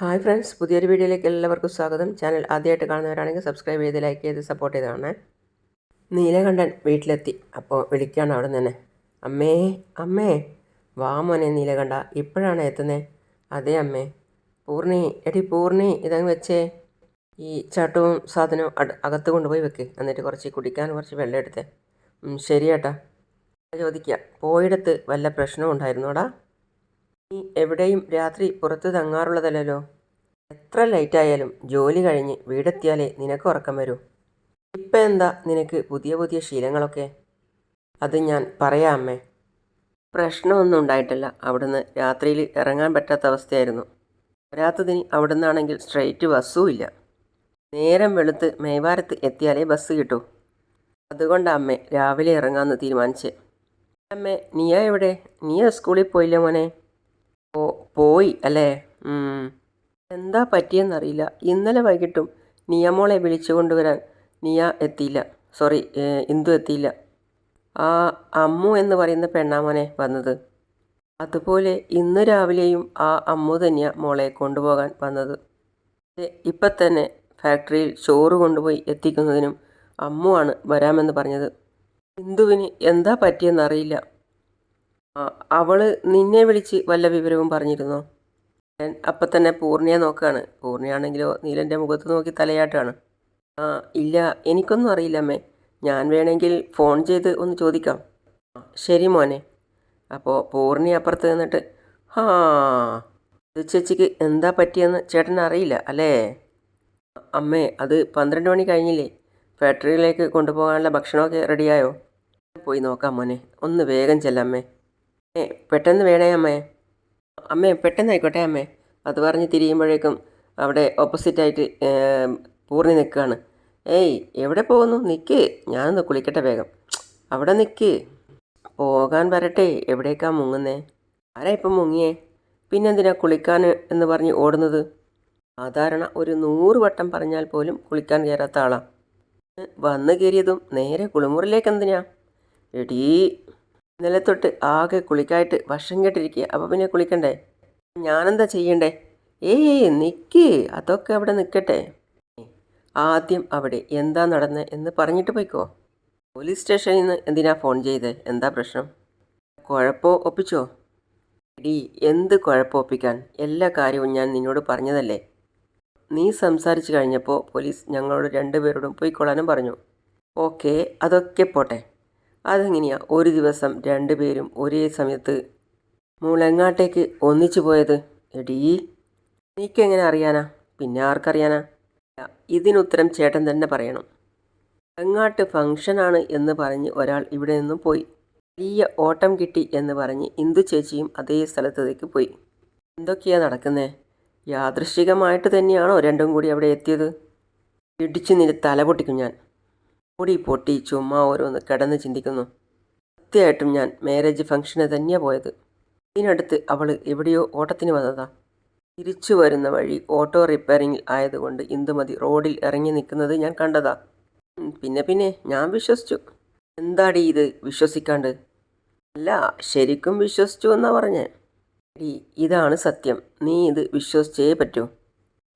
Hi friends പുതിയൊരു വീഡിയോയിലേക്ക് എല്ലാവർക്കും സ്വാഗതം. ചാനൽ ആദ്യമായിട്ട് കാണുന്നവരാണെങ്കിൽ സബ്സ്ക്രൈബ് ചെയ്ത് ലൈക്ക് ചെയ്ത് സപ്പോർട്ട് ചെയ്ത് കാണണേ നീലകണ്ഠൻ വീട്ടിലെത്തി. അപ്പോൾ വിളിക്കുകയാണ് അവിടെ നിന്ന് അമ്മേ അമ്മേ വാ മോനെ നീലകണ്ഠ. ഇപ്പോഴാണ് എത്തുന്നത് അതെ അമ്മേ. പൂർണി എടി പൂർണി ഇതങ്ങ് വെച്ചേ. ഈ ചട്ടവും സാധനവും അകത്ത് കൊണ്ടുപോയി വെക്ക്. എന്നിട്ട് കുറച്ച് കുടിക്കാൻ കുറച്ച് വെള്ളം എടുത്തേ. ശരി ചേട്ടാ ചോദിക്കുക പോയിടത്ത് വല്ല പ്രശ്നവും ഉണ്ടായിരുന്നോടാ? നീ എവിടെയും രാത്രി പുറത്ത് തങ്ങാറുള്ളതല്ലോ എത്ര ലൈറ്റായാലും ജോലി കഴിഞ്ഞ് വീടെത്തിയാലേ നിനക്ക് ഉറക്കം വരൂ. ഇപ്പം എന്താ നിനക്ക് പുതിയ പുതിയ ശീലങ്ങളൊക്കെ? അത് ഞാൻ പറയാം അമ്മേ. പ്രശ്നമൊന്നും ഉണ്ടായിട്ടില്ല. അവിടുന്ന് രാത്രിയിൽ ഇറങ്ങാൻ പറ്റാത്ത അവസ്ഥയായിരുന്നു. വരാത്തതിന് അവിടുന്നാണെങ്കിൽ സ്ട്രെയിറ്റ് ബസ്സും ഇല്ല. നേരം വെളുത്ത് മേവാരത്ത് എത്തിയാലേ ബസ് കിട്ടൂ. അതുകൊണ്ട് അമ്മേ രാവിലെ ഇറങ്ങാമെന്ന് തീരുമാനിച്ചേ. അമ്മേ നീയാ എവിടെ? നീയാ സ്കൂളിൽ പോയില്ല മോനെ? പോയി അല്ലേ. എന്താ പറ്റിയെന്നറിയില്ല. ഇന്നലെ വൈകിട്ടും നിയമോളെ വിളിച്ചു കൊണ്ടുവരാൻ നിയ എത്തിയില്ല. സോറി ഇന്ദു എത്തിയില്ല. ആ അമ്മു എന്ന് പറയുന്ന പെണ്ണാമോനെ വന്നത്. അതുപോലെ ഇന്ന് രാവിലെയും ആ അമ്മു തന്നെയാ മോളെ കൊണ്ടുപോകാൻ വന്നത്. ഇപ്പം തന്നെ ഫാക്ടറിയിൽ ചോറ് കൊണ്ടുപോയി എത്തിക്കുന്നതിനും അമ്മുവാണ് വരാമെന്ന് പറഞ്ഞത്. ഇന്ദുവിന് എന്താ പറ്റിയെന്നറിയില്ല. അവൾ നിന്നെ വിളിച്ച് വല്ല വിവരവും പറഞ്ഞിരുന്നോ? ഞാൻ അപ്പം തന്നെ പൂർണിയെ നോക്കുകയാണ് പൂർണിയാണെങ്കിലോ നീലന്റെ മുഖത്ത് നോക്കി തലയാട്ടാണ്. ആ ഇല്ല എനിക്കൊന്നും അറിയില്ല അമ്മേ. ഞാൻ വേണമെങ്കിൽ ഫോൺ ചെയ്ത് ഒന്ന് ചോദിക്കാം. ശരി മോനെ. അപ്പോൾ പൂർണി അപ്പുറത്ത് നിന്നിട്ട് ഹാ ചേച്ചിക്ക് എന്താ പറ്റിയെന്ന് ചേട്ടൻ അറിയില്ല അല്ലേ? അമ്മേ അത് പന്ത്രണ്ട് മണി കഴിഞ്ഞില്ലേ? ഫാക്ടറിയിലേക്ക് കൊണ്ടുപോകാനുള്ള ഭക്ഷണമൊക്കെ റെഡിയായോ? പോയി നോക്കാം മോനെ. ഒന്ന് വേഗം ചെല്ലമ്മേ. ഏ പെട്ടെന്ന് വേണേ അമ്മേ. അമ്മേ പെട്ടെന്ന് ആയിക്കോട്ടെ അമ്മേ. അത് പറഞ്ഞ് തിരിയുമ്പോഴേക്കും അവിടെ ഓപ്പോസിറ്റായിട്ട് പൂർണി നിൽക്കുകയാണ്. ഏയ് എവിടെ പോകുന്നു? നിൽക്ക് ഞാനൊന്ന് കുളിക്കട്ടെ വേഗം. അവിടെ നിൽക്ക് പോകാൻ വരട്ടെ. എവിടേക്കാ മുങ്ങുന്നേ? ആരാ ഇപ്പം മുങ്ങിയേ? പിന്നെന്തിനാ കുളിക്കാൻ എന്ന് പറഞ്ഞ് ഓടുന്നത്? സാധാരണ ഒരു നൂറ് വട്ടം പറഞ്ഞാൽ പോലും കുളിക്കാൻ കയറാത്ത ആളാ. വന്ന് കയറിയതും നേരെ കുളിമുറിലേക്ക് എന്തിനാ? എടീ ഇന്നലെ തൊട്ട് ആകെ കുളിക്കായിട്ട് വർഷം കേട്ടിരിക്കുക. അപ്പോൾ പിന്നെ കുളിക്കണ്ടേ? ഞാനെന്താ ചെയ്യണ്ടേ? ഏയ് നിൽക്ക് അതൊക്കെ അവിടെ നിൽക്കട്ടെ ആദ്യം അവിടെ എന്താ നടന്നത് എന്ന് പറഞ്ഞിട്ട് പോയിക്കോ. പോലീസ് സ്റ്റേഷനിൽ നിന്ന് എന്തിനാ ഫോൺ ചെയ്തേ? എന്താ പ്രശ്നം? കുഴപ്പോ ഒപ്പിച്ചോ? ഡി എന്ത് കുഴപ്പം ഒപ്പിക്കാൻ? എല്ലാ കാര്യവും ഞാൻ നിന്നോട് പറഞ്ഞതല്ലേ? നീ സംസാരിച്ചു കഴിഞ്ഞപ്പോൾ പോലീസ് ഞങ്ങളോട് രണ്ടുപേരോടും പോയിക്കൊള്ളാനും പറഞ്ഞു. ഓക്കെ അതൊക്കെ പോട്ടെ. അതെങ്ങനെയാ ഒരു ദിവസം രണ്ടുപേരും ഒരേ സമയത്ത് മുളങ്ങാട്ടേക്ക് ഒന്നിച്ചു പോയത്? എടീ നീക്കെങ്ങനെ അറിയാനാ? പിന്നെ ആർക്കറിയാനാ? ഇതിനുത്തരം ചേട്ടൻ തന്നെ പറയണം. അങ്ങാട്ട് ഫംഗ്ഷനാണ് എന്ന് പറഞ്ഞ് ഒരാൾ ഇവിടെ നിന്നും പോയി. വലിയ ഓട്ടം കിട്ടി എന്ന് പറഞ്ഞ് ഇന്ദു ചേച്ചിയും അതേ സ്ഥലത്തേക്ക് പോയി. എന്തൊക്കെയാ നടക്കുന്നേ? യാദൃശ്ചികമായിട്ട് തന്നെയാണോ രണ്ടും കൂടി അവിടെ എത്തിയത്? ഇടിച്ചു നിന്ന് തല പൊട്ടിക്കും ഞാൻ. പൊടി പൊട്ടി ചുമ്മാ ഓരോന്ന് കിടന്ന് ചിന്തിക്കുന്നു. സത്യമായിട്ടും ഞാൻ മാരേജ് ഫംഗ്ഷന് തന്നെയാണ് പോയത്. ഇതിനടുത്ത് അവൾ എവിടെയോ ഓട്ടത്തിന് വന്നതാ. തിരിച്ചു വരുന്ന വഴി ഓട്ടോ റിപ്പയറിംഗിൽ ആയതുകൊണ്ട് ഇന്ദുമതി റോഡിൽ ഇറങ്ങി നിൽക്കുന്നത് ഞാൻ കണ്ടതാ. പിന്നെ പിന്നെ ഞാൻ വിശ്വസിച്ചു. എന്താടി ഇത് വിശ്വസിക്കാണ്ട്? അല്ല ശരിക്കും വിശ്വസിച്ചു എന്നാ പറഞ്ഞേ. ഡി ഇതാണ് സത്യം. നീ ഇത് വിശ്വസിച്ചേ പറ്റൂ.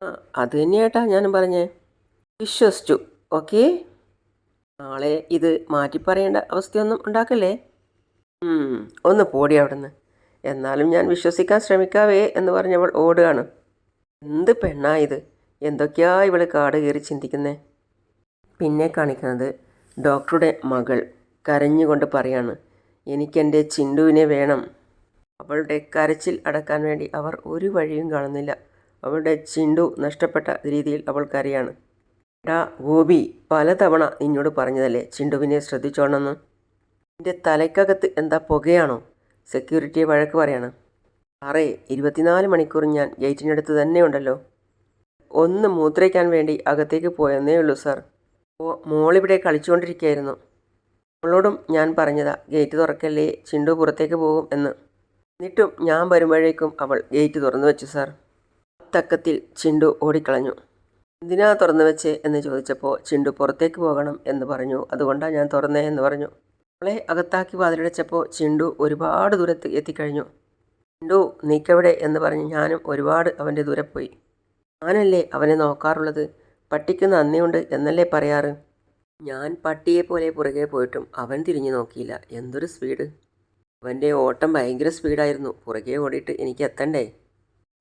ആ അത് തന്നെയാട്ടാ ഞാനും പറഞ്ഞേ. വിശ്വസിച്ചു ഓക്കേ? നാളെ ഇത് മാറ്റി പറയേണ്ട അവസ്ഥയൊന്നും ഉണ്ടാക്കല്ലേ? ഒന്ന് പോടി അവിടുന്ന്. എന്നാലും ഞാൻ വിശ്വസിക്കാൻ ശ്രമിക്കാവേ എന്ന് പറഞ്ഞവൾ ഓടുകയാണ്. എന്ത് പെണ്ണാ ഇത്? എന്തൊക്കെയാ ഇവൾ കാട് കയറി ചിന്തിക്കുന്നേ? പിന്നെ കാണിക്കുന്നത് ഡോക്ടറുടെ മകൾ കരഞ്ഞുകൊണ്ട് പറയാണ് എനിക്കെന്റെ ചിണ്ടുവിനെ വേണം. അവളുടെ കരച്ചിൽ അടക്കാൻ വേണ്ടി അവർ ഒരു വഴിയും കാണുന്നില്ല. അവളുടെ ചിണ്ടു നഷ്ടപ്പെട്ട രീതിയിൽ അവൾ കരയാണ്. എടാ ഗോപി പലതവണ നിന്നോട് പറഞ്ഞതല്ലേ ചിണ്ടുവിനെ ശ്രദ്ധിച്ചോണമെന്ന് എന്റെ തലയ്ക്കകത്ത് എന്താ പുകയാണോ? സെക്യൂരിറ്റിയെ വഴക്ക് പറയാണ്. സാറേ ഇരുപത്തിനാല് മണിക്കൂർ ഞാൻ ഗേറ്റിനടുത്ത് തന്നെ ഉണ്ടല്ലോ. ഒന്ന് മൂത്രയ്ക്കാൻ വേണ്ടി അകത്തേക്ക് പോയെന്നേ ഉള്ളൂ സാർ. ഓ മോളിവിടെ കളിച്ചുകൊണ്ടിരിക്കുകയായിരുന്നു. അവളോടും ഞാൻ പറഞ്ഞതാ ഗേറ്റ് തുറക്കല്ലേ ചിണ്ടു പുറത്തേക്ക് പോകും എന്ന്. എന്നിട്ടും ഞാൻ വരുമ്പോഴേക്കും അവൾ ഗേറ്റ് തുറന്നു വെച്ചു സാർ. തക്കത്തിൽ ചിണ്ടു ഓടിക്കളഞ്ഞു. എന്തിനാ തുറന്നു വെച്ചേ എന്ന് ചോദിച്ചപ്പോൾ ചിണ്ടു പുറത്തേക്ക് പോകണം എന്ന് പറഞ്ഞു. അതുകൊണ്ടാണ് ഞാൻ തുറന്നേ എന്ന് പറഞ്ഞു. അവളെ അകത്താക്കി വാതിലടച്ചപ്പോൾ ചിണ്ടു ഒരുപാട് ദൂരത്ത് എത്തിക്കഴിഞ്ഞു. ചിണ്ടു നീക്കവിടെ? എന്ന് പറഞ്ഞ് ഞാനും ഒരുപാട് അവന്റെ ദൂരെ പോയി. ഞാനല്ലേ അവനെ നോക്കാറുള്ളത്? പട്ടിക്ക് നന്ദിയുണ്ട് എന്നല്ലേ പറയാറ്? ഞാൻ പട്ടിയെ പോലെ പുറകെ പോയിട്ടും അവൻ തിരിഞ്ഞു നോക്കിയില്ല. എന്തൊരു സ്പീഡ്. അവന്റെ ഓട്ടം ഭയങ്കര സ്പീഡായിരുന്നു. പുറകെ ഓടിയിട്ട് എനിക്ക് എത്തണ്ടേ?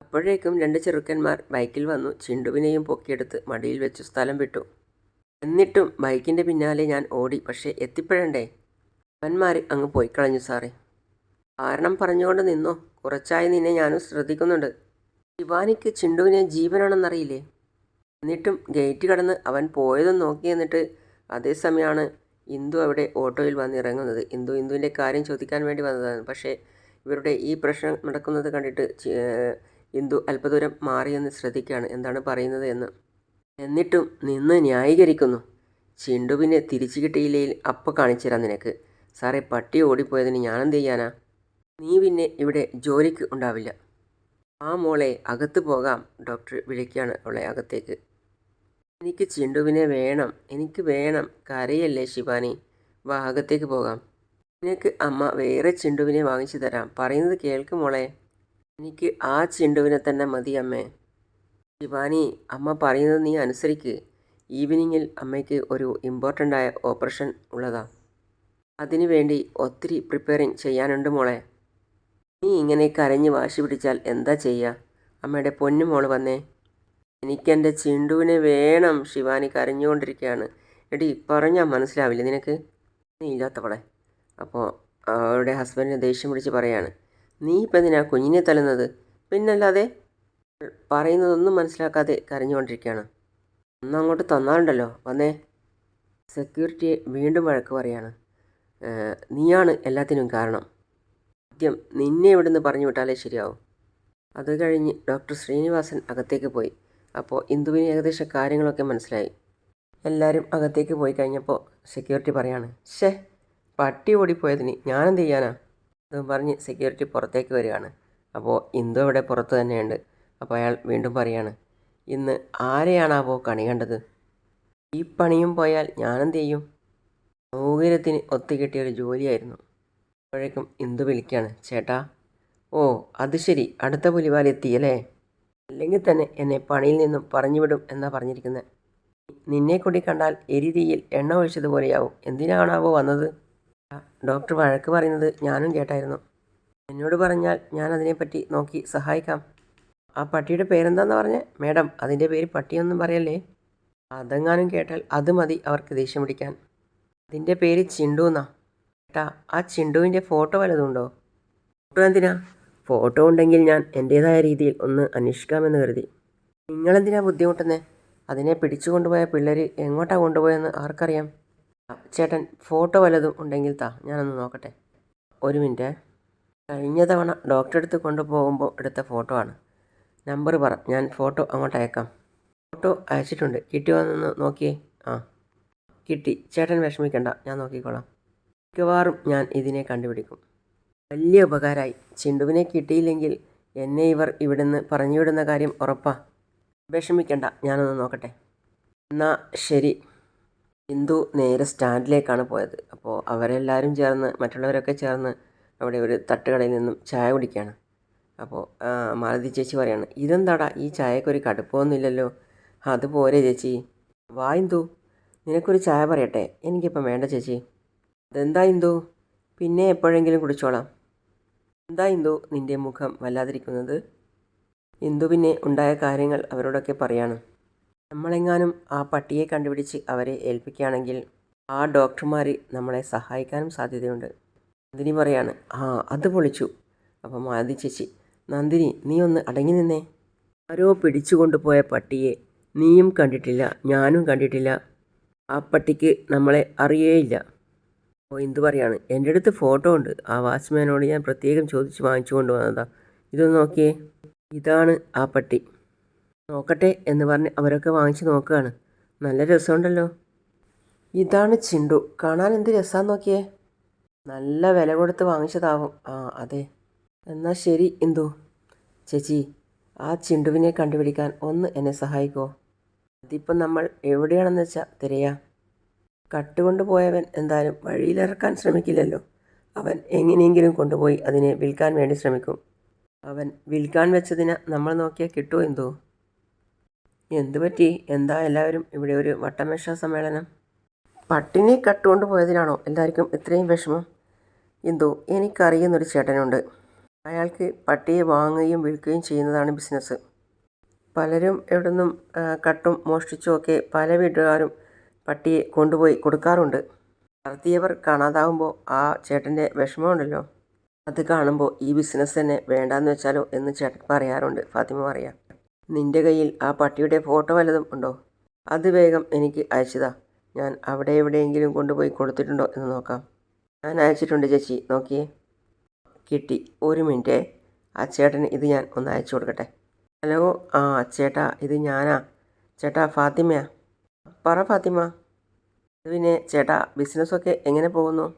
അപ്പോഴേക്കും രണ്ട് ചെറുക്കന്മാർ ബൈക്കിൽ വന്നു. ചിണ്ടുവിനെയും പൊക്കിയെടുത്ത് മടിയിൽ വെച്ച് സ്ഥലം വിട്ടു. എന്നിട്ടും ബൈക്കിന്റെ പിന്നാലെ ഞാൻ ഓടി. പക്ഷേ എത്തിപ്പെടണ്ടേ? അവന്മാർ അങ്ങ് പോയി കളഞ്ഞു സാറേ. കാരണം പറഞ്ഞുകൊണ്ട് നിന്നോ? കുറച്ചായി നിന്നെ ഞാനും ശ്രദ്ധിക്കുന്നുണ്ട്. ശിവാനിക്ക് ചിണ്ടുവിനെ ജീവനാണെന്നറിയില്ലേ? എന്നിട്ടും ഗേറ്റ് കടന്ന് അവൻ പോയതും നോക്കി എന്നിട്ട് അതേസമയമാണ് ഇന്ദു അവിടെ ഓട്ടോയിൽ വന്നിറങ്ങുന്നത് ഇന്ദു ഇന്ദുവിന്റെ കാര്യം ചോദിക്കാൻ വേണ്ടി വന്നതാണ്. പക്ഷേ ഇവരുടെ ഈ പ്രശ്നം നടക്കുന്നത് കണ്ടിട്ട് ഇന്ദു അല്പദൂരം മാറിയെന്ന് ശ്രദ്ധിക്കുകയാണ് എന്താണ് പറയുന്നത് എന്ന്. എന്നിട്ടും നിന്ന് ന്യായീകരിക്കുന്നു. ചിണ്ടുവിനെ തിരിച്ചു കിട്ടിയില്ലെങ്കിൽ അപ്പം കാണിച്ചു തരാം നിനക്ക്. സാറേ പട്ടി ഓടിപ്പോയതിന് ഞാനെന്ത് ചെയ്യാനാ? നീ പിന്നെ ഇവിടെ ജോലിക്ക് ഉണ്ടാവില്ല. ആ മോളെ അകത്ത് പോകാം. ഡോക്ടർ വിളിക്കുകയാണ് അവളെ അകത്തേക്ക്. എനിക്ക് ചിണ്ടുവിനെ വേണം. എനിക്ക് വേണം. കരയല്ലേ ശിവാനി? വാ അകത്തേക്ക് പോകാം. നിനക്ക് അമ്മ വേറെ ചിണ്ടുവിനെ വാങ്ങിച്ചു തരാം. പറയുന്നത് കേൾക്ക് മോളെ. എനിക്ക് ആ ചിണ്ടുവിനെ തന്നെ മതി അമ്മേ. ശിവാനി അമ്മ പറയുന്നത് നീ അനുസരിക്ക്. ഈവനിങ്ങിൽ അമ്മയ്ക്ക് ഒരു ഇമ്പോർട്ടന്റ് ആയ ഓപ്പറേഷൻ ഉള്ളതാ. അതിനു വേണ്ടി ഒത്തിരി പ്രിപ്പയറിങ് ചെയ്യാനുണ്ട് മോളെ. നീ ഇങ്ങനെ കരഞ്ഞ് വാശി പിടിച്ചാൽ എന്താ ചെയ്യുക അമ്മയുടെ പൊന്നു മോൾ വന്നേ. എനിക്കെന്റെ ചിണ്ടുവിനെ വേണം ശിവാനി കരഞ്ഞുകൊണ്ടിരിക്കുകയാണ്. എടി പറഞ്ഞാൽ മനസ്സിലാവില്ല നിനക്ക്? നീ ഇല്ലാത്തവളെ. അപ്പോൾ അവളുടെ ഹസ്ബൻഡിനെ ദേഷ്യം പിടിച്ച് പറയാണ്. നീ ഇപ്പം എന്തിനാ കുഞ്ഞിനെ തല്ലുന്നത്? പിന്നല്ലാതെ പറയുന്നതൊന്നും മനസ്സിലാക്കാതെ കരഞ്ഞുകൊണ്ടിരിക്കുകയാണ്. ഒന്ന് അങ്ങോട്ട് തന്നാലുണ്ടല്ലോ. വന്നേ. സെക്യൂരിറ്റിയെ വീണ്ടും വഴക്ക് പറയാണ്. "ഏഹ്, നീയാണ് എല്ലാത്തിനും കാരണം. ആദ്യം നിന്നെ ഇവിടുന്ന് പറഞ്ഞു വിട്ടാലേ ശരിയാവും. അത് കഴിഞ്ഞ് ഡോക്ടർ ശ്രീനിവാസൻ അകത്തേക്ക് പോയി. അപ്പോൾ ഇന്ദുവിന് ഏകദേശം കാര്യങ്ങളൊക്കെ മനസ്സിലായി. എല്ലാവരും അകത്തേക്ക് പോയി കഴിഞ്ഞപ്പോൾ സെക്യൂരിറ്റി പറയാണ് ഷേ പട്ടി ഓടിപ്പോയതിന് ഞാനെന്ത് ചെയ്യാനാ? അതും പറഞ്ഞ് സെക്യൂരിറ്റി പുറത്തേക്ക് വരികയാണ്. അപ്പോൾ ഇന്ദു അവിടെ പുറത്ത് തന്നെയുണ്ട്. അപ്പോൾ അയാൾ വീണ്ടും പറയാണ് ഇന്ന് ആരെയാണാവോ കണി കണ്ടത്? ഈ പണിയും പോയാൽ ഞാനെന്ത് ചെയ്യും? സൗകര്യത്തിന് ഒത്തുകിട്ടിയ ഒരു ജോലിയായിരുന്നു. അപ്പോഴേക്കും ഇന്ദു വിളിക്കുകയാണ് ചേട്ടാ ഓ അത് ശരി. അടുത്ത പുലിവാലി എത്തിയല്ലേ? അല്ലെങ്കിൽ തന്നെ എന്നെ പണിയിൽ നിന്നും പറഞ്ഞുവിടും എന്നാ പറഞ്ഞിരിക്കുന്നത് നിന്നെ കൂടി കണ്ടാൽ എരിതിയിൽ എണ്ണ ഒഴിച്ചതുപോലെയാവും. എന്തിനാണാവോ വന്നത്? ഡോക്ടർ വഴക്ക് പറയുന്നത് ഞാനും കേട്ടായിരുന്നു. എന്നോട് പറഞ്ഞാൽ ഞാൻ അതിനെപ്പറ്റി നോക്കി സഹായിക്കാം. ആ പട്ടിയുടെ പേരെന്താന്ന് പറഞ്ഞേ? മേഡം അതിന്റെ പേര് പട്ടിയൊന്നും പറയല്ലേ? അതെങ്ങാനും കേട്ടാൽ അത് മതി അവർക്ക് ദേഷ്യം പിടിക്കാൻ. അതിന്റെ പേര് ചിണ്ടു എന്നാ. ഏട്ടാ ആ ചിണ്ടുവിന്റെ ഫോട്ടോ വല്ലതുണ്ടോ ഫോട്ടോ എന്തിനാ? ഫോട്ടോ ഉണ്ടെങ്കിൽ ഞാൻ എന്റേതായ രീതിയിൽ ഒന്ന് അന്വേഷിക്കാമെന്ന് കരുതി. നിങ്ങളെന്തിനാ ബുദ്ധിമുട്ടുന്നത് അതിനെ പിടിച്ചു കൊണ്ടുപോയ പിള്ളേർ എങ്ങോട്ടാണ് കൊണ്ടുപോയെന്ന് ആർക്കറിയാം? ചേട്ടൻ ഫോട്ടോ വല്ലതും ഉണ്ടെങ്കിൽ താ ഞാനൊന്ന് നോക്കട്ടെ. ഒരു മിനിറ്റ്. കഴിഞ്ഞ തവണ ഡോക്ടറെ അടുത്ത് കൊണ്ടുപോകുമ്പോൾ എടുത്ത ഫോട്ടോ ആണ്. നമ്പർ പറ ഞാൻ ഫോട്ടോ അങ്ങോട്ട് അയക്കാം. ഫോട്ടോ അയച്ചിട്ടുണ്ട്. കിട്ടിയോന്നൊന്ന് നോക്കിയേ. ആ. കിട്ടി. ചേട്ടൻ വിഷമിക്കണ്ട ഞാൻ നോക്കിക്കോളാം. മിക്കവാറും ഞാൻ ഇതിനെ കണ്ടുപിടിക്കും. വലിയ ഉപകാരമായി ചിണ്ടുവിനെ കിട്ടിയില്ലെങ്കിൽ എന്നെ ഇവർ ഇവിടുന്ന് പറഞ്ഞുവിടുന്ന കാര്യം ഉറപ്പാ. വിഷമിക്കണ്ട ഞാനൊന്ന് നോക്കട്ടെ. എന്നാ ശരി. ഇന്ദു നേരെ സ്റ്റാൻഡിലേക്കാണ് പോയത്. അപ്പോൾ അവരെല്ലാവരും ചേർന്ന് മറ്റുള്ളവരൊക്കെ ചേർന്ന് അവിടെ ഒരു തട്ടുകടയിൽ നിന്നും ചായ കുടിക്കുകയാണ്. അപ്പോൾ മാലതി ചേച്ചി പറയാണ് ഇതെന്താടാ? ഈ ചായക്കൊരു കടുപ്പമൊന്നുമില്ലല്ലോ. അത് പോരെ ചേച്ചി. വാ ഇന്ദു. നിനക്കൊരു ചായ പറയട്ടെ. എനിക്കിപ്പം വേണ്ട ചേച്ചി. അതെന്താ ഇന്ദു? പിന്നെ എപ്പോഴെങ്കിലും കുടിച്ചോളാം. എന്താ ഇന്ദു? നിന്റെ മുഖം വല്ലാതിരിക്കുന്നത്? ഇന്ദു പിന്നെ ഉണ്ടായ കാര്യങ്ങൾ അവരോടൊക്കെ പറയാണ്. നമ്മളെങ്ങാനും ആ പട്ടിയെ കണ്ടുപിടിച്ച് അവരെ ഏൽപ്പിക്കുകയാണെങ്കിൽ ആ ഡോക്ടർമാർ നമ്മളെ സഹായിക്കാനും സാധ്യതയുണ്ട്. നന്ദിനി പറയാണ് ആ അത് പൊളിച്ചു. അപ്പം മാലതി ചേച്ചി നന്ദിനി നീ ഒന്ന് അടങ്ങി നിന്നേ. ആരോ പിടിച്ചു കൊണ്ടുപോയ പട്ടിയെ നീയും കണ്ടിട്ടില്ല ഞാനും കണ്ടിട്ടില്ല. ആ പട്ടിക്ക് നമ്മളെ അറിയേയില്ല. അപ്പോൾ എന്തു പറയാണ് എന്റെ അടുത്ത് ഫോട്ടോ ഉണ്ട്. ആ വാച്ച്മാനോട് ഞാൻ പ്രത്യേകം ചോദിച്ച് വാങ്ങിച്ചു കൊണ്ടുവന്നതാണ് ഇതൊന്ന് നോക്കിയേ. ഇതാണ് ആ പട്ടി. നോക്കട്ടെ എന്ന് പറഞ്ഞ് അവരൊക്കെ വാങ്ങിച്ച് നോക്കുകയാണ്. നല്ല രസമുണ്ടല്ലോ. ഇതാണ് ചിണ്ടു. കാണാൻ എന്ത് രസമാണെന്ന് നോക്കിയേ. നല്ല വില കൊടുത്ത് വാങ്ങിച്ചതാവും. ആ അതെ. എന്നാൽ ശരി എന്തു ചേച്ചി ആ ചിണ്ടുവിനെ കണ്ടുപിടിക്കാൻ ഒന്ന് എന്നെ സഹായിക്കുമോ അതിപ്പം നമ്മൾ എവിടെയാണെന്ന് വെച്ചാൽ തിരയാ. കട്ടുകൊണ്ട് പോയവൻ എന്തായാലും വഴിയിലിറക്കാൻ ശ്രമിക്കില്ലല്ലോ. അവൻ എങ്ങനെയെങ്കിലും കൊണ്ടുപോയി അതിനെ വിൽക്കാൻ വേണ്ടി ശ്രമിക്കും. അവൻ വിൽക്കാൻ വെച്ചതിന് നമ്മൾ നോക്കിയാൽ കിട്ടുമോ എന്തോ എന്തു പറ്റി? എന്താ എല്ലാവരും ഇവിടെ ഒരു വട്ടമേശ സമ്മേളനം? പട്ടിണി കട്ടുകൊണ്ട് പോയതിനാണോ എല്ലാവർക്കും ഇത്രയും വിഷമം? എന്തോ എനിക്കറിയുന്നൊരു ചേട്ടനുണ്ട്. അയാൾക്ക് പട്ടിയെ വാങ്ങുകയും വിൽക്കുകയും ചെയ്യുന്നതാണ് ബിസിനസ് പലരും എവിടെ നിന്നും കട്ടും മോഷ്ടിച്ചുമൊക്കെ പല വീട്ടുകാരും പട്ടിയെ കൊണ്ടുപോയി കൊടുക്കാറുണ്ട്. നടത്തിയവർ കാണാതാവുമ്പോൾ ആ ചേട്ടന്റെ വിഷമമുണ്ടല്ലോ. അത് കാണുമ്പോൾ ഈ ബിസിനസ് തന്നെ വേണ്ടാന്ന് വെച്ചാലോ എന്ന് ചേട്ടൻ പറയാറുണ്ട് ഫാത്തിമ പറയാം. നിന്റെ കയ്യിൽ ആ പട്ടിയുടെ ഫോട്ടോ വല്ലതും ഉണ്ടോ? അത് വേഗം എനിക്ക് അയച്ചതാ. ഞാൻ അവിടെ എവിടെയെങ്കിലും കൊണ്ടുപോയി കൊടുത്തിട്ടുണ്ടോ എന്ന് നോക്കാം. ഞാൻ അയച്ചിട്ടുണ്ട് ചേച്ചി. നോക്കിയേ. കിട്ടി. ഒരു മിനിറ്റ്. ആ ചേട്ടന് ഇത് ഞാൻ ഒന്ന് അയച്ചു കൊടുക്കട്ടെ. ഹലോ. ആ ചേട്ടാ ഇത് ഞാനാ. ചേട്ടാ ഫാത്തിമയാ. പറ ഫാത്തിമ. പിന്നെ ചേട്ടാ ബിസിനസ്സൊക്കെ എങ്ങനെ പോകുന്നു?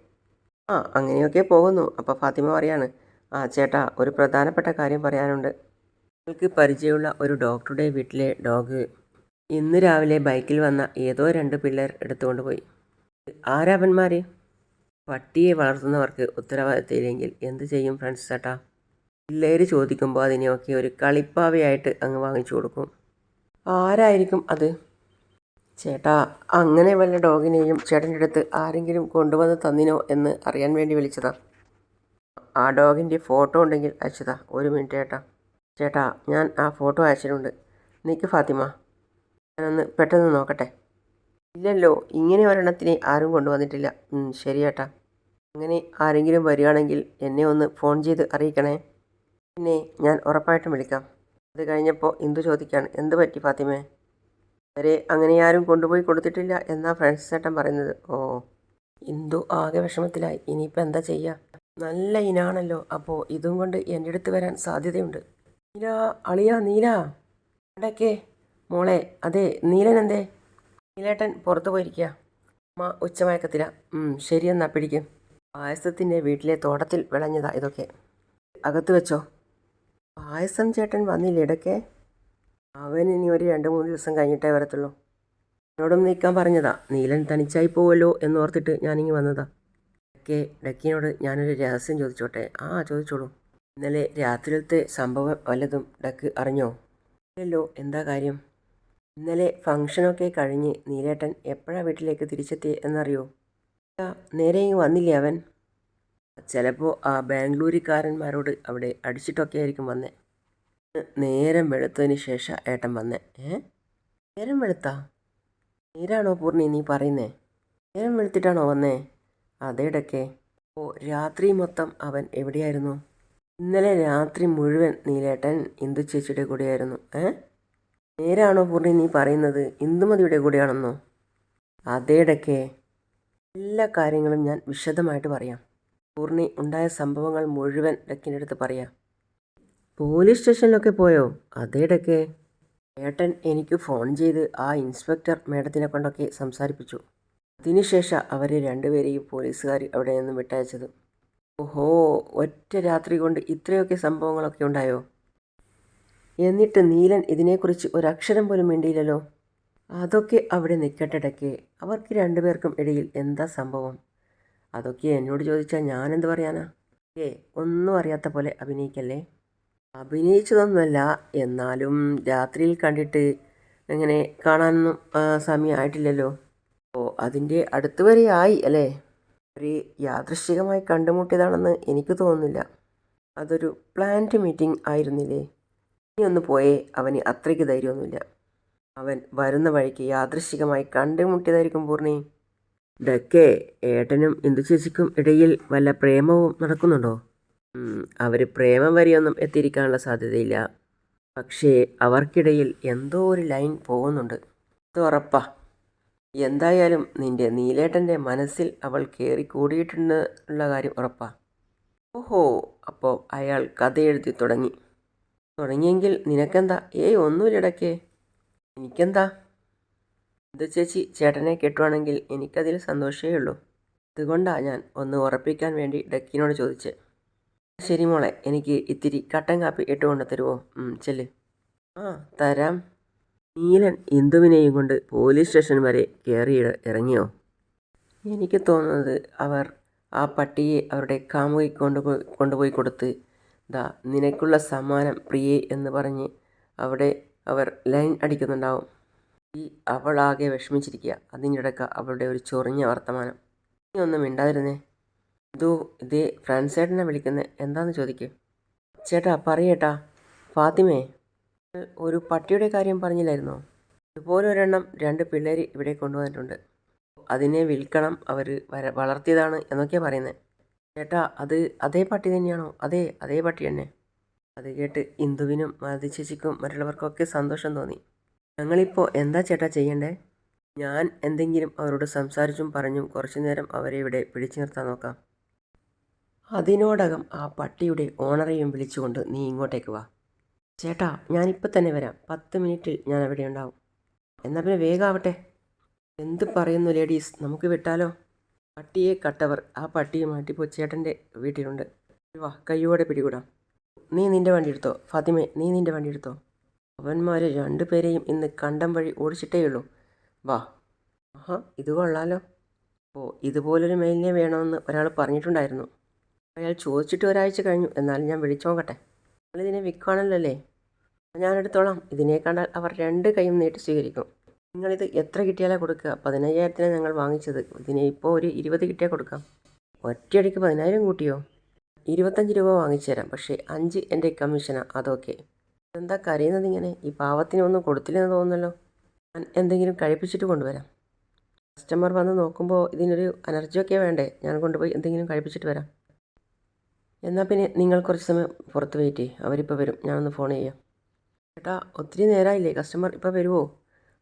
ആ അങ്ങനെയൊക്കെ പോകുന്നു. അപ്പോൾ ഫാത്തിമ പറയാണ്. ആ ചേട്ടാ ഒരു പ്രധാനപ്പെട്ട കാര്യം പറയാനുണ്ട്. നിങ്ങൾക്ക് പരിചയമുള്ള ഒരു ഡോക്ടറുടെ വീട്ടിലെ ഡോഗ് ഇന്ന് രാവിലെ ബൈക്കിൽ വന്ന ഏതോ രണ്ട് പിള്ളേർ എടുത്തുകൊണ്ട് പോയി. ആരാപന്മാർ പട്ടിയെ വളർത്തുന്നവർക്ക് ഉത്തരവാദിത്തമില്ലെങ്കിൽ എന്ത് ചെയ്യും ഫ്രണ്ട്സ് ചേട്ടാ? പിള്ളേർ ചോദിക്കുമ്പോൾ അതിനെയൊക്കെ ഒരു കളിപ്പാവയായിട്ട് അങ്ങ് വാങ്ങിച്ചു കൊടുക്കും. ആരായിരിക്കും അത്? ചേട്ടാ അങ്ങനെ വല്ല ഡോഗിനെയും ചേട്ടന്റെ അടുത്ത് ആരെങ്കിലും കൊണ്ടുവന്ന് തന്നിനോ എന്ന് അറിയാൻ വേണ്ടി വിളിച്ചതാ. ആ ഡോഗിന്റെ ഫോട്ടോ ഉണ്ടെങ്കിൽ അയച്ചതാ. ഒരു മിനിറ്റ് ചേട്ടാ. ചേട്ടാ ഞാൻ ആ ഫോട്ടോ അയച്ചിട്ടുണ്ട്. നിൽക്ക് ഫാത്തിമ. ഞാനൊന്ന് പെട്ടെന്ന് നോക്കട്ടെ. ഇല്ലല്ലോ ഇങ്ങനെ ഒരെണ്ണത്തിന് ആരും കൊണ്ടുവന്നിട്ടില്ല. ശരി ചേട്ടാ അങ്ങനെ ആരെങ്കിലും വരികയാണെങ്കിൽ എന്നെ ഒന്ന് ഫോൺ ചെയ്ത് അറിയിക്കണേ. പിന്നെ ഞാൻ ഉറപ്പായിട്ടും വിളിക്കാം. അത് കഴിഞ്ഞപ്പോൾ ഇന്ദു ചോദിക്കാണ് എന്ത് പറ്റി ഫാത്തിമേ? വരെ അങ്ങനെ ആരും കൊണ്ടുപോയി കൊടുത്തിട്ടില്ല എന്നാ ഫ്രണ്ട്സ് ചേട്ടൻ പറയുന്നത്. ഓ ഇന്ദു ആകെ വിഷമത്തിലായി. ഇനിയിപ്പോൾ എന്താ ചെയ്യുക നല്ല ഇനാണല്ലോ. അപ്പോൾ ഇതും കൊണ്ട് എന്റെ അടുത്ത് വരാൻ സാധ്യതയുണ്ട്. നീല അളിയ നീല. ഇടയ്ക്കേ മോളെ അതെ നീലൻ എന്തേ? നീലേട്ടൻ പുറത്തു പോയിരിക്കുക അമ്മ ഉച്ചമയക്കത്തില ശരി എന്നാ പിടിക്കും. പായസത്തിന്റെ വീട്ടിലെ തോട്ടത്തിൽ വിളഞ്ഞതാ ഇതൊക്കെ. അകത്ത് വെച്ചോ. പായസം ചേട്ടൻ വന്നില്ല ഇടയ്ക്ക്? അവൻ ഇനി ഒരു രണ്ട് മൂന്ന് ദിവസം കഴിഞ്ഞിട്ടേ വരത്തുള്ളൂ. എന്നോടും നിൽക്കാൻ പറഞ്ഞതാ. നീലൻ തനിച്ചായി പോവല്ലോ എന്നോർത്തിട്ട് ഞാനിങ്ങി വന്നതാ. ഡക്കെ ഡക്കിനോട് ഞാനൊരു രഹസ്യം ചോദിച്ചോട്ടെ? ആ ചോദിച്ചോളൂ. ഇന്നലെ രാത്രിയിലത്തെ സംഭവം വല്ലതും ഡക്ക് അറിഞ്ഞോ? ഇല്ലല്ലോ എന്താ കാര്യം? ഇന്നലെ ഫംഗ്ഷനൊക്കെ കഴിഞ്ഞ് നീലേട്ടൻ എപ്പോഴാണ് വീട്ടിലേക്ക് തിരിച്ചെത്തി എന്നറിയോ? നേരെ വന്നില്ലേ അവൻ? ചിലപ്പോൾ ആ ബാംഗ്ലൂരിക്കാരന്മാരോട് അവിടെ അടിച്ചിട്ടൊക്കെ ആയിരിക്കും വന്നേ. നേരം വെളുത്തതിന് ശേഷം ഏട്ടൻ വന്നേ. ഏ? നേരം വെളുത്താ? നേരാണോ പൂർണി നീ പറയുന്നേ? നേരം വെളുത്തിട്ടാണോ വന്നേ? അതേടൊക്കെ. ഓ രാത്രി മൊത്തം അവൻ എവിടെയായിരുന്നു? ഇന്നലെ രാത്രി മുഴുവൻ നീലേട്ടൻ ഇന്ദു ചേച്ചിയുടെ കൂടെയായിരുന്നു. ഏ? നേരാണോ പൂർണി നീ പറയുന്നത്? ഇന്ദുമതിയുടെ കൂടെയാണെന്നോ? അതേടൊക്കെ എല്ലാ കാര്യങ്ങളും ഞാൻ വിശദമായിട്ട് പറയാം. പൂർണി ഉണ്ടായ സംഭവങ്ങൾ മുഴുവൻ ഡക്കിന്റെ അടുത്ത് പറയാം. പോലീസ് സ്റ്റേഷനിലൊക്കെ പോയോ? അതേടൊക്കെ ഏട്ടൻ എനിക്ക് ഫോൺ ചെയ്ത് ആ ഇൻസ്പെക്ടർ മേഡത്തിനെ കൊണ്ടൊക്കെ സംസാരിപ്പിച്ചു. അതിനുശേഷം അവരെ രണ്ടുപേരെയും പോലീസുകാർ അവിടെ നിന്ന് വിട്ടയച്ചത്. ഓഹോ ഒറ്റ രാത്രി കൊണ്ട് ഇത്രയൊക്കെ സംഭവങ്ങളൊക്കെ ഉണ്ടായോ? എന്നിട്ട് നീലൻ ഇതിനെക്കുറിച്ച് ഒരക്ഷരം പോലും വേണ്ടിയില്ലല്ലോ അതൊക്കെ അവിടെ നിൽക്കട്ടിടയ്ക്ക് അവർക്ക് രണ്ടുപേർക്കും ഇടയിൽ എന്താ സംഭവം? അതൊക്കെ എന്നോട് ചോദിച്ചാൽ ഞാനെന്ത് പറയാനാ? ഏ ഒന്നും അറിയാത്ത പോലെ അഭിനയിക്കല്ലേ? അഭിനയിച്ചതൊന്നുമല്ല എന്നാലും രാത്രിയിൽ കണ്ടിട്ട് ഇങ്ങനെ കാണാനൊന്നും സമയമായിട്ടില്ലല്ലോ. ഓ അതിന്റെ അടുത്ത് വരെ ആയി അല്ലേ? ഒരു യാദൃശ്ചികമായി കണ്ടുമുട്ടിയതാണെന്ന് എനിക്ക് തോന്നുന്നില്ല. അതൊരു പ്ലാൻഡ് മീറ്റിംഗ് ആയിരുന്നില്ലേ? ഇനി ഒന്ന് പോയേ അവന് അത്രയ്ക്ക് ധൈര്യമൊന്നുമില്ല. അവൻ വരുന്ന വഴിക്ക് യാദൃശ്ചികമായി കണ്ടുമുട്ടിയതായിരിക്കും പൂർണി. ഇതൊക്കെ ഏട്ടനും ഇന്ദു ചേച്ചിക്കും ഇടയിൽ വല്ല പ്രേമവും നടക്കുന്നുണ്ടോ? അവർ പ്രേമം വരെയൊന്നും എത്തിയിരിക്കാനുള്ള സാധ്യതയില്ല. പക്ഷേ അവർക്കിടയിൽ എന്തോ ഒരു ലൈൻ പോകുന്നുണ്ട്. ഇത് ഉറപ്പാ. എന്തായാലും നിന്റെ നീലേട്ടന്റെ മനസ്സിൽ അവൾ കയറി കൂടിയിട്ടുണ്ട് ഉള്ള കാര്യം ഉറപ്പാ. ഓഹോ അപ്പോൾ അയാൾ കഥ എഴുതി തുടങ്ങി. തുടങ്ങിയെങ്കിൽ നിനക്കെന്താ? ഏയ് ഒന്നുമില്ലടക്കേ എനിക്കെന്താ? ഇത് ചേച്ചി ചേട്ടനെ കെട്ടുവാണെങ്കിൽ എനിക്കതിൽ സന്തോഷമേ ഉള്ളൂ. അതുകൊണ്ടാണ് ഞാൻ ഒന്ന് ഉറപ്പിക്കാൻ വേണ്ടി ഡക്കിനോട് ചോദിച്ചത് ശരി മോളെ എനിക്ക് ഇത്തിരി കട്ടൻ കാപ്പി ഇട്ട് കൊണ്ട് തരുമോ ചെല്ല്. ആ തരാം. നീലൻ ഇന്ദുവിനെയും കൊണ്ട് പോലീസ് സ്റ്റേഷൻ വരെ കയറി ഇറങ്ങിയോ? എനിക്ക് തോന്നുന്നത് അവർ ആ പട്ടിയെ അവരുടെ കാമുകി കൊണ്ടുപോയി കൊണ്ടുപോയി കൊടുത്ത് ദാ നിനക്കുള്ള സമ്മാനം പ്രിയേ എന്ന് പറഞ്ഞ് അവിടെ അവർ ലൈൻ അടിക്കുന്നുണ്ടാവും. ഈ അവളാകെ വിഷമിച്ചിരിക്കുക. അതിനിടയ്ക്ക് അവളുടെ ഒരു ചൊറിഞ്ഞ വർത്തമാനം. നീ ഒന്നും മിണ്ടാതിരുന്നേ. ഇതോ ഇതേ ഫ്രാൻസേട്ടനെ വിളിക്കുന്നത് എന്താണെന്ന് ചോദിക്കേ? ചേട്ടാ പറയേട്ടാ ഫാത്തിമേ. ഒരു പട്ടിയുടെ കാര്യം പറഞ്ഞില്ലായിരുന്നോ? ഇതുപോലെ ഒരെണ്ണം രണ്ട് പിള്ളേർ ഇവിടെ കൊണ്ടുവന്നിട്ടുണ്ട്. അതിനെ വിൽക്കണം അവർ വളർത്തിയതാണ് എന്നൊക്കെയാണ് പറയുന്നത് ചേട്ടാ അത് അതേ പട്ടി തന്നെയാണോ? അതെ അതേ പട്ടി തന്നെ. അത് കേട്ട് ഇന്ദുവിനും മാതി ചേച്ചിക്കും മറ്റുള്ളവർക്കൊക്കെ സന്തോഷം തോന്നി. ഞങ്ങളിപ്പോൾ എന്താ ചേട്ടാ ചെയ്യണ്ടേ? ഞാൻ എന്തെങ്കിലും അവരോട് സംസാരിച്ചും പറഞ്ഞും കുറച്ചു നേരം അവരെ ഇവിടെ പിടിച്ചു നിർത്താൻ നോക്കാം. അതിനോടകം ആ പട്ടിയുടെ ഓണറെയും വിളിച്ചുകൊണ്ട് നീ ഇങ്ങോട്ടേക്ക് വാ. ചേട്ടാ ഞാനിപ്പോൾ തന്നെ വരാം. പത്ത് മിനിറ്റിൽ ഞാൻ അവിടെ ഉണ്ടാവും. എന്നാൽ പിന്നെ വേഗമാവട്ടെ എന്ത് പറയുന്നു ലേഡീസ് നമുക്ക് വിട്ടാലോ? പട്ടിയെ കട്ടവർ. ആ പട്ടിയെ ഇപ്പോൾ ചേട്ടന്റെ വീട്ടിലുണ്ട്. വാ കയ്യോടെ പിടികൂടാം. നീ നിന്റെ വണ്ടി എടുത്തോ? ഫാത്തിമെ നീ നിന്റെ വണ്ടി എടുത്തോ? അവന്മാർ രണ്ടുപേരെയും ഇന്ന് കണ്ടം വഴി ഓടിച്ചിട്ടേ ഉള്ളൂ. വാ. ആഹാ ഇത് കൊള്ളാലോ. ഓ ഇതുപോലൊരു മെയിലിനെ വേണമെന്ന് ഒരാൾ പറഞ്ഞിട്ടുണ്ടായിരുന്നു. അയാൾ ചോദിച്ചിട്ട് ഒരാഴ്ച കഴിഞ്ഞു. എന്നാലും ഞാൻ വിളിച്ചു നോക്കട്ടെ നിങ്ങളിതിനെ വിൽക്കുകയാണല്ലോ എടുത്തോളാം ഇതിനെ കണ്ടാൽ അവർ രണ്ട് കൈയും നീട്ടി സ്വീകരിക്കും. നിങ്ങളിത് എത്ര കിട്ടിയാലാ കൊടുക്കുക? പതിനയ്യായിരത്തിന് ഞങ്ങൾ വാങ്ങിച്ചത്. ഇതിനെ ഇപ്പോൾ ഒരു ഇരുപത് കിട്ടിയാൽ കൊടുക്കാം. ഒറ്റയടിക്ക് പതിനായിരം കൂട്ടിയോ? ഇരുപത്തഞ്ച് രൂപ വാങ്ങിച്ചു തരാം പക്ഷേ അഞ്ച് എന്റെ കമ്മീഷനാണ് അതൊക്കെ. എന്താ കരയുന്നത് ഇങ്ങനെ ഈ പാവത്തിനൊന്നും കൊടുത്തില്ലെന്ന് തോന്നുന്നല്ലോ. ഞാൻ എന്തെങ്കിലും കഴിപ്പിച്ചിട്ട് കൊണ്ടുവരാം. കസ്റ്റമർ വന്ന് നോക്കുമ്പോൾ ഇതിനൊരു എനർജിയൊക്കെ വേണ്ടേ? ഞാൻ കൊണ്ടുപോയി എന്തെങ്കിലും കഴിപ്പിച്ചിട്ട് വരാം. എന്നാൽ പിന്നെ നിങ്ങൾ കുറച്ച് സമയം പുറത്ത് വെയിറ്റ് ചെയ്യും അവരിപ്പോൾ വരും. ഞാനൊന്ന് ഫോൺ ചെയ്യാം. ചേട്ടാ ഒത്തിരി നേരമായില്ലേ കസ്റ്റമർ ഇപ്പോൾ വരുമോ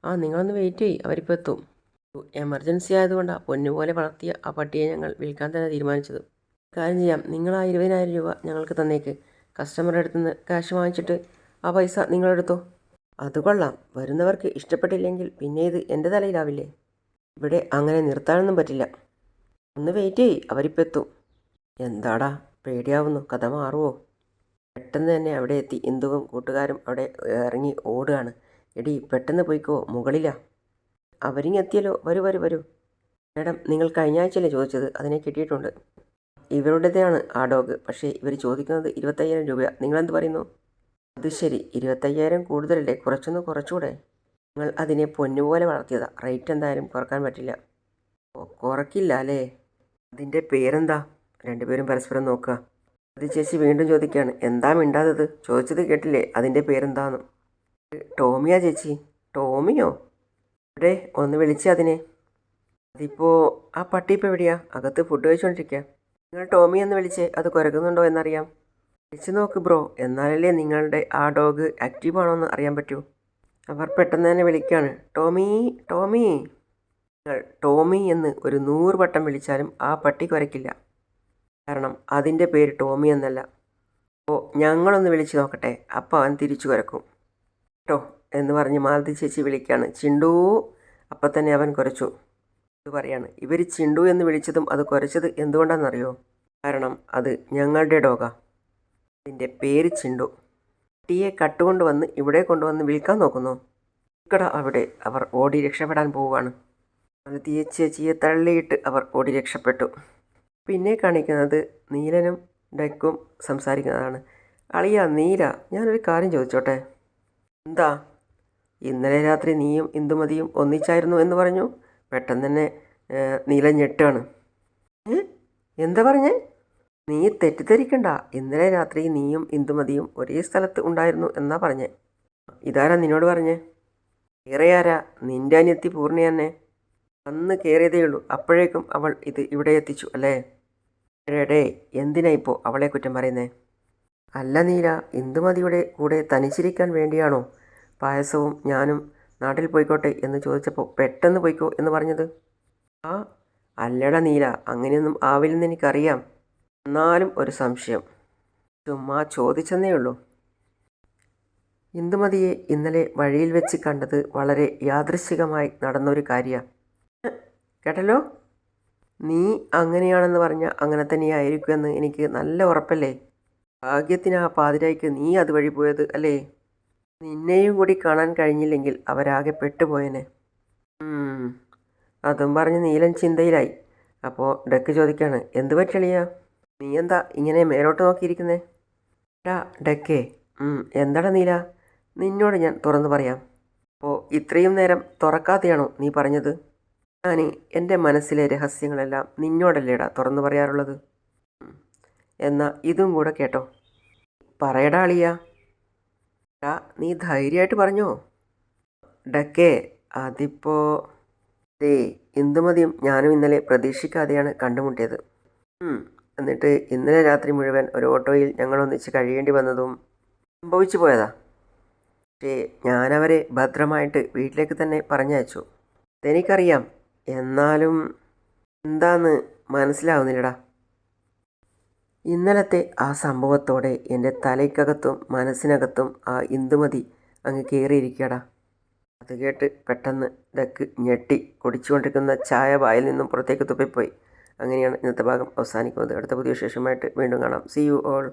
ആ നിങ്ങളൊന്ന് വെയിറ്റ് ചെയ്യും. അവരിപ്പോൾ എത്തും. എമർജൻസി ആയതുകൊണ്ടാണ് പൊന്നുപോലെ വളർത്തിയ ആ പട്ടിയെ ഞങ്ങൾ വിൽക്കാൻ തന്നെ തീരുമാനിച്ചത്. കാര്യം ചെയ്യാം. നിങ്ങൾ ആ ഇരുപതിനായിരം രൂപ ഞങ്ങൾക്ക് തന്നേക്ക്. കസ്റ്റമറുടെ അടുത്ത് നിന്ന് ക്യാഷ് വാങ്ങിച്ചിട്ട് ആ പൈസ നിങ്ങളെടുത്തോ അത് കൊള്ളാം. വരുന്നവർക്ക് ഇഷ്ടപ്പെട്ടില്ലെങ്കിൽ പിന്നെ ഇത് എന്റെ തലയിലാവില്ലേ? ഇവിടെ അങ്ങനെ നിർത്താനൊന്നും പറ്റില്ല. ഒന്ന് വെയിറ്റ് ചെയ്യ്. അവരിപ്പോൾ എത്തും. എന്താടാ? പേടിയാവുന്നു. കഥ മാറുമോ പെട്ടെന്ന് തന്നെ അവിടെ എത്തി. ഇന്ദുവും കൂട്ടുകാരും അവിടെ ഇറങ്ങി ഓടുകയാണ്. എടി പെട്ടെന്ന് പോയിക്കോ. മുകളിലാ. അവരിങ്ങെത്തിയല്ലോ. വരൂ വരൂ വരൂ. മാഡം നിങ്ങൾ കഴിഞ്ഞ ആഴ്ചയല്ലേ ചോദിച്ചത്? അതിനെ കിട്ടിയിട്ടുണ്ട്. ഇവരുടേതാണ് ആ ഡോഗ്. പക്ഷേ ഇവർ ചോദിക്കുന്നത് ഇരുപത്തയ്യായിരം രൂപയാണ് നിങ്ങളെന്ത് പറയുന്നു? അത് ശരി. ഇരുപത്തയ്യായിരം കൂടുതലല്ലേ? കുറച്ചൊന്ന് കുറച്ചുകൂടെ. നിങ്ങൾ അതിനെ പൊന്നുപോലെ വളർത്തിയതാണ് റേറ്റ് എന്തായാലും കുറയ്ക്കാൻ പറ്റില്ല. കുറക്കില്ല അല്ലേ? അതിന്റെ പേരെന്താ? രണ്ടുപേരും പരസ്പരം നോക്കുക. അത് ചേച്ചി വീണ്ടും ചോദിക്കുകയാണ് എന്താ മിണ്ടാതത് ചോദിച്ചത് കേട്ടില്ലേ? അതിന്റെ പേരെന്താന്ന്? ടോമിയാ ചേച്ചി. ടോമിയോ? ഇവിടെ ഒന്ന് വിളിച്ച അതിനെ. അതിപ്പോൾ ആ പട്ടി ഇപ്പോൾ എവിടെയാ? അകത്ത് ഫുഡ് കഴിച്ചുകൊണ്ടിരിക്കുക നിങ്ങൾ ടോമി എന്ന് വിളിച്ചേ അത് കുരക്കുന്നുണ്ടോ എന്നറിയാം. വിളിച്ചു നോക്ക് ബ്രോ എന്നാലല്ലേ നിങ്ങളുടെ ആ ഡോഗ് ആക്റ്റീവ് ആണോ എന്ന് അറിയാൻ പറ്റൂ. അവർ പെട്ടെന്ന് തന്നെ വിളിക്കുകയാണ് ടോമി ടോമി. നിങ്ങൾ ടോമി എന്ന് ഒരു നൂറ് വട്ടം വിളിച്ചാലും ആ പട്ടി കുരയ്ക്കില്ല കാരണം അതിന്റെ പേര് ടോമി എന്നല്ല. അപ്പോൾ ഞങ്ങളൊന്ന് വിളിച്ച് നോക്കട്ടെ. അപ്പോൾ അവൻ തിരിച്ചു കുരക്കും. കേട്ടോ എന്ന് പറഞ്ഞ് മാലതി ചേച്ചി വിളിക്കുകയാണ് ചിണ്ടു അപ്പം തന്നെ അവൻ കുരച്ചു. ഇത് പറയാണ് ഇവർ ചിണ്ടു എന്ന് വിളിച്ചതും അത് കുരച്ചത് എന്തുകൊണ്ടാണെന്നറിയോ? കാരണം അത് ഞങ്ങളുടെ ഡോഗാ. അതിന്റെ പേര് ചിണ്ടു. കുട്ടിയെ കട്ടുകൊണ്ട് വന്ന് ഇവിടെ കൊണ്ടുവന്ന് വിൽക്കാൻ നോക്കുന്നു. ഇക്കട അവിടെ അവർ ഓടി രക്ഷപ്പെടാൻ പോവുകയാണ്. മാലതിയെ ചേച്ചിയെ തള്ളിയിട്ട് അവർ ഓടി രക്ഷപ്പെട്ടു. പിന്നെ കാണിക്കുന്നത് നീലനും ഡെക്കും സംസാരിക്കുന്നതാണ്. അളിയ നീല ഞാനൊരു കാര്യം ചോദിച്ചോട്ടെ? എന്താ? ഇന്നലെ രാത്രി നീയും ഇന്ദുമതിയും ഒന്നിച്ചായിരുന്നു എന്ന് പറഞ്ഞു. പെട്ടെന്ന് തന്നെ നീല ഞെട്ടാണ്. എന്താ പറഞ്ഞേ? നീ തെറ്റിദ്ധരിക്കണ്ട. ഇന്നലെ രാത്രി നീയും ഇന്ദുമതിയും ഒരേ സ്ഥലത്ത് ഉണ്ടായിരുന്നു എന്നാ പറഞ്ഞേ. ഇതാരാ നിന്നോട് പറഞ്ഞേ? വേറെ ആരാ? നിന്റെ അനിയത്തി പൂർണി തന്നെ അന്ന് കയറിയതേ ഉള്ളൂ. അപ്പോഴേക്കും അവൾ ഇത് ഇവിടെ എത്തിച്ചു അല്ലേ? എടേ എന്തിനാ ഇപ്പോൾ അവളെ കുറ്റം പറയുന്നേ? അല്ല നീല ഇന്ദുമതിയുടെ കൂടെ തനിച്ചിരിക്കാൻ വേണ്ടിയാണോ പായസവും ഞാനും നാട്ടിൽ പോയിക്കോട്ടെ എന്ന് ചോദിച്ചപ്പോൾ പെട്ടെന്ന് പോയിക്കോ എന്ന് പറഞ്ഞത്? ആ അല്ലട നീല അങ്ങനെയൊന്നും ആവില്ലെന്ന് എനിക്കറിയാം. എന്നാലും ഒരു സംശയം. ചുമ്മാ ചോദിച്ചെന്നേ ഉള്ളൂ. ഇന്ദുമതിയെ ഇന്നലെ വഴിയിൽ വെച്ച് കണ്ടത് വളരെ യാദൃശ്ചികമായി നടന്നൊരു കാര്യമാണ് കേട്ടല്ലോ? നീ അങ്ങനെയാണെന്ന് പറഞ്ഞാൽ അങ്ങനെ തന്നെയായിരിക്കുമെന്ന് എനിക്ക് നല്ല ഉറപ്പല്ലേ? ഭാഗ്യത്തിന് ആ പാതിരായ്ക്ക് നീ അതുവഴി പോയത് അല്ലേ? നിന്നെയും കൂടി കാണാൻ കഴിഞ്ഞില്ലെങ്കിൽ അവരാകെ പെട്ടുപോയനെ. അതും പറഞ്ഞ് നീലൻ ചിന്തയിലായി. അപ്പോൾ ഡെക്ക് ചോദിക്കാണ് എന്ത് പറ്റിയ നീ എന്താ ഇങ്ങനെ മേലോട്ട് നോക്കിയിരിക്കുന്നേ? ഡാ ഡെക്കേ എന്താടാ നീല? നിന്നോട് ഞാൻ തുറന്നു പറയാം. അപ്പോൾ ഇത്രയും നേരം തുറക്കാതെയാണോ നീ പറഞ്ഞത്? ഞാൻ എന്റെ മനസ്സിലെ രഹസ്യങ്ങളെല്ലാം നിന്നോടല്ലേടാ തുറന്നു പറയാറുള്ളത്? എന്നാൽ എന്നാ ഇതും കൂടെ കേട്ടോ. പറയടാ അളിയാ. നീ ധൈര്യമായിട്ട് പറഞ്ഞോ. ഡക്കേ അതിപ്പോ ദേ ഇന്ദുമതിയും ഞാനും ഇന്നലെ പ്രതീക്ഷിക്കാതെയാണ് കണ്ടുമുട്ടിയത്. എന്നിട്ട് ഇന്നലെ രാത്രി മുഴുവൻ ഒരു ഓട്ടോയിൽ ഞങ്ങൾ ഒന്നിച്ച് കഴിയേണ്ടി വന്നതും സംഭവിച്ചു പോയതാ. പക്ഷേ ഞാനവരെ ഭദ്രമായിട്ട് വീട്ടിലേക്ക് തന്നെ പറഞ്ഞയച്ചു. അതെനിക്കറിയാം എന്നാലും എന്താന്ന് മനസ്സിലാവുന്നില്ലടാ. ഇന്നലത്തെ ആ സംഭവത്തോടെ എന്റെ തലയ്ക്കകത്തും മനസ്സിനകത്തും ആ ഇന്ദുമതി അങ്ങ് കയറിയിരിക്കടാ അത് കേട്ട് പെട്ടെന്ന് ഡക്ക് ഞെട്ടി കുടിച്ചുകൊണ്ടിരിക്കുന്ന ചായ വായിൽ നിന്നും പുറത്തേക്ക് തുപ്പിപ്പോയി. അങ്ങനെയാണ് ഇന്നത്തെ ഭാഗം അവസാനിക്കുന്നത്. അടുത്ത പുതിയ വിശേഷമായിട്ട് വീണ്ടും കാണാം. C you all